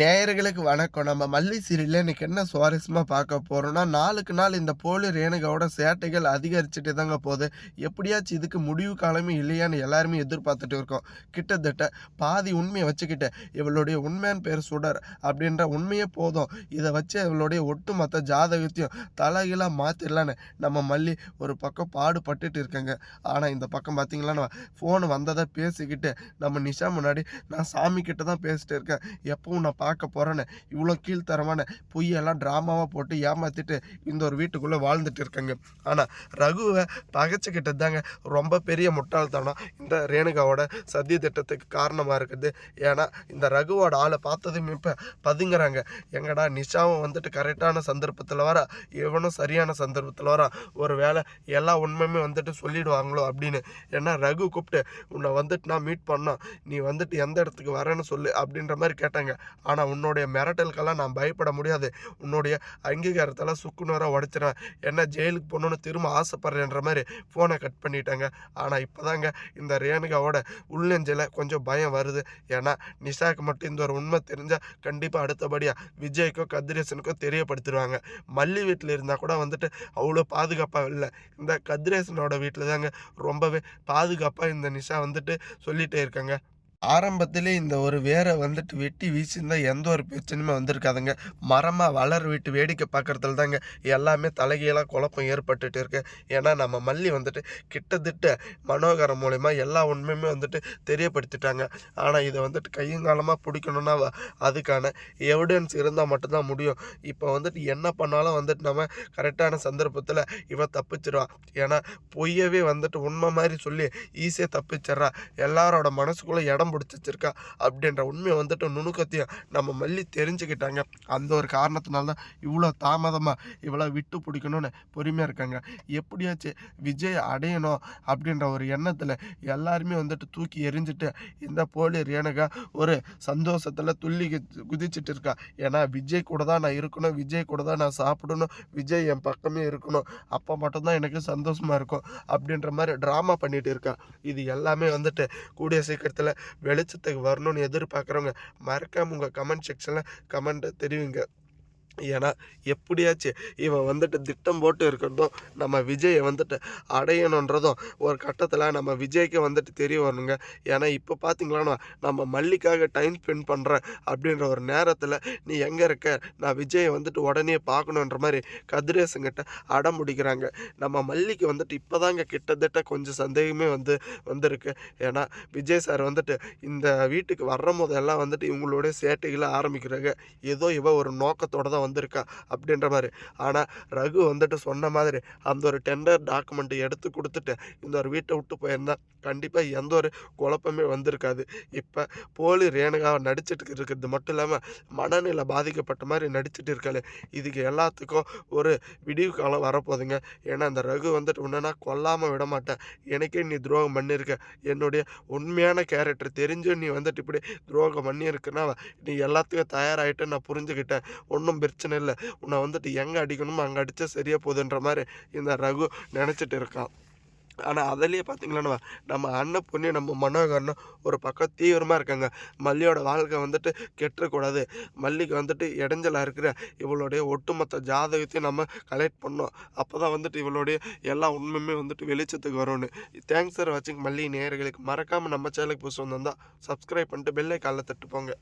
நேயர்களுக்கு வணக்கம். நம்ம மல்லி சீரியலில் இன்னைக்கு என்ன சுவாரஸ்யமாக பார்க்க போகிறோம்னா நாளுக்கு நாள் இந்த போலி ரேணுகாவோட சேட்டைகள் அதிகரிச்சுட்டு தாங்க போகுது. எப்படியாச்சும் இதுக்கு முடிவு காலமே இல்லையான்னு எல்லாருமே எதிர்பார்த்துட்டு இருக்கோம். கிட்டத்தட்ட பாதி உண்மையை வச்சுக்கிட்டு இவளுடைய உண்மையான பேர் சுடர் அப்படின்ற உண்மையே போதும். இதை வச்சு இவளுடைய ஒட்டுமொத்த ஜாதகத்தையும் தலைகீழாக மாற்றிடலான்னு நம்ம மல்லி ஒரு பக்கம் பாடுபட்டுட்டு இருக்கங்க. ஆனால் இந்த பக்கம் பார்த்தீங்களா ஃபோன் வந்ததை பேசிக்கிட்டு நம்ம நிஷா முன்னாடி நான் சாமி கிட்ட தான் பேசிட்டு இருக்கேன். எப்பவும் நான் பார்க்க போகிறேன்னு இவ்வளோ கீழ்த்தரமான பொய்யெல்லாம் ட்ராமாவாக போட்டு ஏமாற்றிட்டு இந்த ஒரு வீட்டுக்குள்ளே வாழ்ந்துட்டு இருக்கேங்க. ஆனால் ரகுவை பகைச்சிக்கிட்டது தாங்க ரொம்ப பெரிய முட்டாள்தனம். இந்த ரேணுகாவோட சதி திட்டத்துக்கு காரணமாக இருக்குது. ஏன்னா இந்த ரகுவோட ஆளை பார்த்ததும் இப்போ பதுங்குறாங்க. எங்கடா நிஷாவும் வந்துட்டு கரெக்டான சந்தர்ப்பத்தில் வர? இவனும் சரியான சந்தர்ப்பத்தில் வர? ஒரு வேளை எல்லா உண்மையுமே வந்துட்டு சொல்லிடுவாங்களோ அப்படின்னு. ஏன்னா ரகு கூப்பிட்டு உன்னை வந்துட்டு நான் மீட் பண்ணோம் நீ வந்துட்டு எந்த இடத்துக்கு வரேன்னு சொல்லு அப்படின்ற மாதிரி கேட்டாங்க. ஆனால் உன்னுடைய மிரட்டலுக்கெல்லாம் நான் பயப்பட முடியாது. உன்னுடைய அங்கீகாரத்தெல்லாம் சுக்குநூறாக உடைச்சிடுவேன் என்ன ஜெயிலுக்கு போகணுன்னு திரும்ப ஆசைப்படுறேன்ற மாதிரி ஃபோனை கட் பண்ணிட்டாங்க. ஆனால் இப்போ தாங்க இந்த ரேணுகாவோட உள்நெஞ்சில் கொஞ்சம் பயம் வருது. ஏன்னா நிஷாக்கு மட்டும் இந்த ஒரு உண்மை தெரிஞ்சால் கண்டிப்பாக அடுத்தபடியாக விஜய்க்கோ கதிரேசனுக்கோ தெரியப்படுத்திடுவாங்க. மல்லி வீட்டில் இருந்தால் கூட வந்துட்டு அவ்வளோ பாதுகாப்பாக இல்லை. இந்த கதிரேசனோட வீட்டில் தாங்க ரொம்பவே பாதுகாப்பாக இந்த நிஷா வந்துட்டு சொல்லிகிட்டே இருக்காங்க. ஆரம்பத்திலே இந்த ஒரு வேரை வந்துட்டு வெட்டி வீசியிருந்தா எந்த ஒரு பிரச்சனையுமே வந்திருக்காதுங்க. மரமாக வளர விட்டு வேடிக்கை பார்க்குறதுல தாங்க எல்லாமே தலைகீழாக குழப்பம் ஏற்பட்டுட்டு இருக்கு. ஏன்னா நம்ம மல்லி வந்துட்டு கிட்டத்தட்ட மனோகரம் மூலயமா எல்லா உண்மையுமே வந்துட்டு தெரியப்படுத்திட்டாங்க. ஆனால் இதை வந்துட்டு கையங்காலமாக பிடிக்கணுன்னா அதுக்கான எவிடன்ஸ் இருந்தால் மட்டும்தான் முடியும். இப்போ வந்துட்டு என்ன பண்ணாலும் வந்துட்டு நம்ம கரெக்டான சந்தர்ப்பத்தில் இவன் தப்பிச்சிடுவான் ஏன்னா பொய்யவே வந்துட்டு உண்மை மாதிரி சொல்லி ஈஸியாக தப்பிச்சிட்றா. எல்லாரோட மனசுக்குள்ளே இடம் பிடிச்சி வச்சிருக்கா அப்படின்ற உண்மையை வந்துட்டு நுணுக்கத்தையும் நம்ம மல்லி தெரிஞ்சுக்கிட்டாங்க. அந்த ஒரு காரணத்தினால தான் இவ்வளோ தாமதமாக இவ்வளோ விட்டு பிடிக்கணும்னு பொறுமையாக இருக்காங்க. எப்படியாச்சும் விஜய் அடையணும் அப்படின்ற ஒரு எண்ணத்தில் எல்லாருமே வந்துட்டு தூக்கி எரிஞ்சிட்டு இந்த போலி ரேணுகா ஒரு சந்தோஷத்தில் துள்ளி குதிச்சுட்டு குதிச்சிட்டு இருக்கா ஏன்னா விஜய் கூட தான் நான் இருக்கணும் விஜய் கூட தான் நான் சாப்பிடணும் விஜய் என் பக்கமே இருக்கணும். அப்போ மட்டும்தான் எனக்கு சந்தோஷமாக இருக்கும் அப்படின்ற மாதிரி ட்ராமா பண்ணிகிட்டு இருக்கா. இது எல்லாமே வந்துட்டு கூடிய சீக்கிரத்தில் வெளிச்சத்துக்கு வரணும்னு எதிர்பார்க்குறவங்க மறக்காம உங்கள் கமெண்ட் செக்ஷனில் கமெண்ட்டை தெரிவிங்க. ஏன்னா எப்படியாச்சும் இவன் வந்துட்டு திட்டம் போட்டு இருக்கிறதும் நம்ம விஜயை வந்துட்டு அடையணுன்றதும் ஒரு கட்டத்தில் நம்ம விஜய்க்கு வந்துட்டு தெரிய வரணுங்க. ஏன்னா இப்போ பார்த்தீங்களான்னா நம்ம மல்லிக்காக டைம் ஸ்பெண்ட் பண்ணுறேன் அப்படின்ற ஒரு நேரத்தில் நீ எங்கே இருக்க? நான் விஜயை வந்துட்டு உடனே பார்க்கணுன்ற மாதிரி கதிரேசங்கிட்ட அடம் முடிக்கிறாங்க நம்ம மல்லிக்கு வந்துட்டு இப்போதாங்க கிட்டத்தட்ட கொஞ்சம் சந்தேகமே வந்து வந்திருக்கு. ஏன்னா விஜய் சார் வந்துட்டு இந்த வீட்டுக்கு வர்ற போதெல்லாம் வந்துட்டு இவங்களுடைய சேட்டைகளை ஆரம்பிக்கிறாங்க. ஏதோ இவ ஒரு நோக்கத்தோடு தான் வந்திருக்கா அப்படின்ற மாதிரி. ஆனால் ரகு வந்துட்டு சொன்ன மாதிரி அந்த ஒரு டெண்டர் டாக்குமெண்ட் எடுத்து கொடுத்துட்டு இந்த ஒரு வீட்டை விட்டு போயிருந்தா கண்டிப்பாக எந்த ஒரு குழப்பமே வந்திருக்காது. இப்போ போலி ரேணுகாவை நடிச்சிட்டு இருக்கிறது மட்டும் இல்லாமல் மனநிலை பாதிக்கப்பட்ட மாதிரி நடிச்சிட்டு இருக்காளே. இதுக்கு எல்லாத்துக்கும் ஒரு விடிவு காலம் வரப்போகுதுங்க. ஏன்னா அந்த ரகு வந்துட்டு உன்னா கொல்லாமல் விட மாட்டேன் எனக்கே நீ துரோகம் பண்ணியிருக்க என்னுடைய உண்மையான கேரக்டர் தெரிஞ்சும் நீ வந்துட்டு இப்படி துரோகம் பண்ணியிருக்குன்னா நீ எல்லாத்துக்கும் தயாராகிட்டு நான் புரிஞ்சுக்கிட்டேன். ஒன்றும் பிரச்சனை இல்லை. உன்னை வந்துட்டு எங்கே அடிக்கணுமோ அங்கே அடித்தா சரியாக போகுதுன்ற மாதிரி இந்த ரகு நினச்சிட்டு இருக்கான். ஆனால் அதிலேயே பார்த்தீங்கன்னா நம்ம அண்ணன் பொண்ணு நம்ம மனோகரனும் ஒரு பக்கம் தீவிரமாக இருக்காங்க. மல்லியோட வாழ்க்கை வந்துட்டு கெட்டுறக்கூடாது. மல்லிக்கு வந்துட்டு இடைஞ்சலாக இருக்கிற இவளுடைய ஒட்டுமொத்த ஜாதகத்தையும் நம்ம கலெக்ட் பண்ணோம் அப்போ தான் வந்துட்டு இவளுடைய எல்லா உண்மையுமே வந்துட்டு வெளிச்சத்துக்கு வரும்னு. தேங்க்ஸ் சார் வாட்சிங் மல்லி நேர்களுக்கு மறக்காமல் நம்ம சேனலுக்கு புதுசு வந்திருந்தால் சப்ஸ்கிரைப் பண்ணிட்டு பெல்லை காலில் தட்டுப்போங்க.